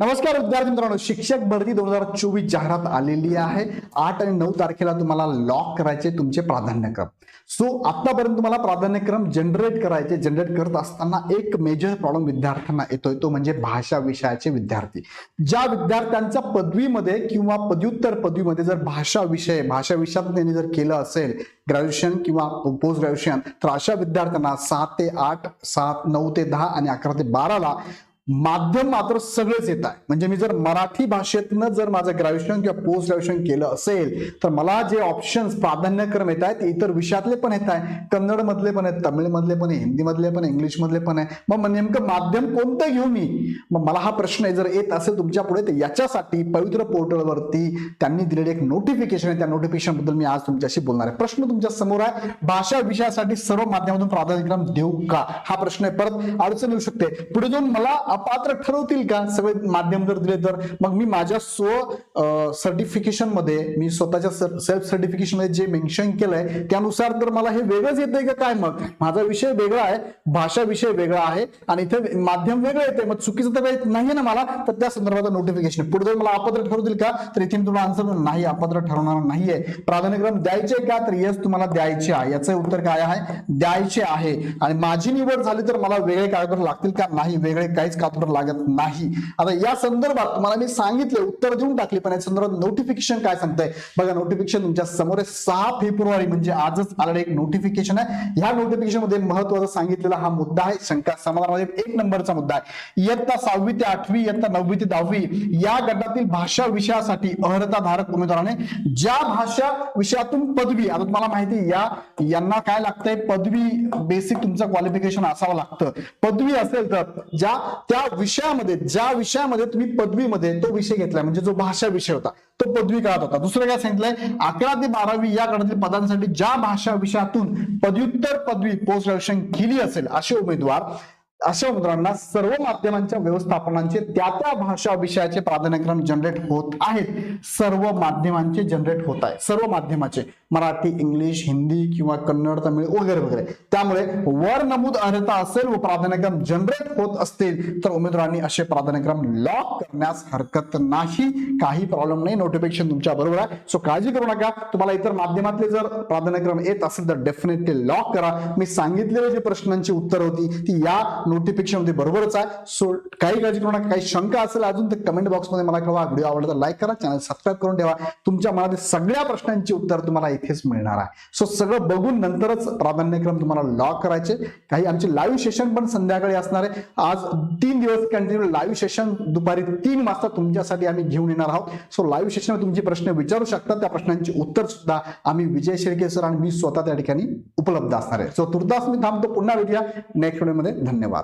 नमस्कार विद्यार्थी मित्रांनो शिक्षक भरती दोन हजार चोवीस जाहिरात आलेली आहे. आठ आणि नऊ तारखेला तुम्हाला लॉक करायचे तुमचे प्राधान्यक्रम. सो आतापर्यंत तुम्हाला प्राधान्यक्रम जनरेट करायचे जनरेट करत असताना एक मेजर प्रॉब्लेम विद्यार्थ्यांना येतोय तो म्हणजे भाषा विषयाचे विद्यार्थी. ज्या विद्यार्थ्यांचा पदवीमध्ये किंवा पदव्युत्तर पदवीमध्ये जर भाषा विषय भाषा विषयात त्यांनी जर केलं असेल ग्रॅज्युएशन किंवा पोस्ट ग्रॅज्युएशन तर अशा विद्यार्थ्यांना सात ते आठ सात नऊ ते दहा आणि अकरा ते बाराला माध्यम मात्र सगळेच येत आहे. म्हणजे मी जर मराठी भाषेतनं जर माझं ग्रॅज्युएशन किंवा पोस्ट ग्रॅज्युएशन केलं असेल तर मला जे ऑप्शन्स प्राधान्यक्रम येत आहेत इतर विषयातले पण येत आहे. कन्नड मधले पण आहेत तमिळ मधले पण आहे हिंदी मधले पण इंग्लिशमधले पण आहे मग म्हणजे नेमकं माध्यम कोणतं घेऊ मी मग मला हा प्रश्न जर येत असेल तुमच्यापुढे तर याच्यासाठी पवित्र पोर्टलवरती त्यांनी दिलेले एक नोटिफिकेशन आहे. त्या नोटिफिकेशनबद्दल मी आज तुमच्याशी बोलणार आहे. प्रश्न तुमच्यासमोर आहे भाषा विषयासाठी सर्व माध्यमातून प्राधान्यक्रम देऊ का? हा प्रश्न आहे. परत अडचण येऊ शकते. पुढे जाऊन मला अपात्र ठरवतील का? सगळे माध्यम जर दिले तर. मग मी माझ्या स्व सर्टिफिकेशनमध्ये मी स्वतःच्या सेल्फ सर्टिफिकेशनमध्ये जे मेन्शन केलंय त्यानुसार तर मला हे वेगळंच येतंय का काय मग? माझा विषय वेगळा आहे भाषा विषय वेगळा आहे आणि इथे माध्यम वेगळं येते मग चुकीचं तर काही नाहीये ना मला? तर त्या संदर्भात नोटिफिकेशन पुढे जर मला अपात्र ठरवतील का? तर इथे मी तुम्हाला आन्सर नाही अपात्र ठरवणार नाहीये. प्राधान्यक्रम द्यायचे का? तर येस तुम्हाला द्यायचे आहे. याचं उत्तर काय आहे? द्यायचे आहे. आणि माझी निवड झाली तर मला वेगळे कागदपत्र लागतील का? नाही वेगळे काहीच कागदपत्र लागत नाही. आता या संदर्भात तुम्हाला मी सांगितले उत्तर देऊन टाकले पण या संदर्भात नोटिफिकेशन काय सांगतंय? बघा नोटिफिकेशन तुमच्यासमोर सहा फेब्रुवारी म्हणजे आजच आलेलं एक नोटिफिकेशन आहे. ह्या नोटिफिकेशनमध्ये महत्त्वाचा सांगितलेला हा मुद्दा आहे शंका समाधानामध्ये एक नंबरचा मुद्दा आहे. इयत्ता सहावी ते आठवी इयत्ता नववी ते दहावी या गटातील भाषा विषयासाठी अर्हताधारक उमेदवाराने ज्या भाषा विषयातून पदवी आता तुम्हाला माहिती या यांना काय लागतंय? पदवी बेसिक तुमचं क्वालिफिकेशन असावं लागतं. पदवी असेल तर ज्या त्या विषयामध्ये ज्या विषयामध्ये तुम्ही पदवीमध्ये तो विषय घेतलाय म्हणजे जो भाषा विषय होता तो पदवी काळात होता. दुसरं काय सांगितलंय? अकरा ते बारावी या काळातील पदांसाठी ज्या भाषा विषयातून पदव्युत्तर पदवी पोस्ट ग्रॅज्युएशन केली असेल असे उमेदवार अशा उमेदवारांना सर्व माध्यमांच्या व्यवस्थापनांचे त्या त्या भाषा विषयाचे प्राधान्यक्रम जनरेट होत आहेत. सर्व माध्यमांचे जनरेट होत आहे सर्व माध्यमाचे. मराठी इंग्लिश हिंदी किंवा कन्नड तमिळ वगैरे वगैरे. त्यामुळे वर नमूद अर्हता असेल व प्राधान्यक्रम जनरेट होत असतील तर उमेदवारांनी असे प्राधान्यक्रम लॉक करण्यास हरकत नाही. काही प्रॉब्लेम नाही. नोटिफिकेशन तुमच्या बरोबर आहे. सो काळजी करू नका. तुम्हाला इतर माध्यमातले जर प्राधान्यक्रम येत असेल तर डेफिनेटली लॉक करा. मी सांगितलेले जे प्रश्नांची उत्तर होती ती या नोटिफिकेशनमध्ये बरोबरच आहे. सो काही काळजी करू नका काही शंका असेल अजून तर कमेंट बॉक्समध्ये मला कळवा. व्हिडिओ आवडला तर लाईक करा. चॅनल सबस्क्राईब करून ठेवा. तुमच्या मनातील सगळ्या प्रश्नांची उत्तर तुम्हाला इथेच मिळणार आहे. सो सगळं बघून नंतरच प्राधान्यक्रम तुम्हाला लॉक करायचे. काही आमचे लाईव्ह सेशन पण संध्याकाळी असणार आहे. आज तीन दिवस कंटिन्यू लाईव्ह सेशन दुपारी तीन वाजता तुमच्यासाठी आम्ही घेऊन येणार आहोत. सो लाईव्ह सेशन तुमचे प्रश्न विचारू शकता. त्या प्रश्नांची उत्तर सुद्धा आम्ही विजय शेळके सर आणि मी स्वतः त्या ठिकाणी उपलब्ध असणार आहे. सो तुर्तास मी थांबतो. पुन्हा भेटूया नेक्स्ट व्हिडिओमध्ये धन्यवाद.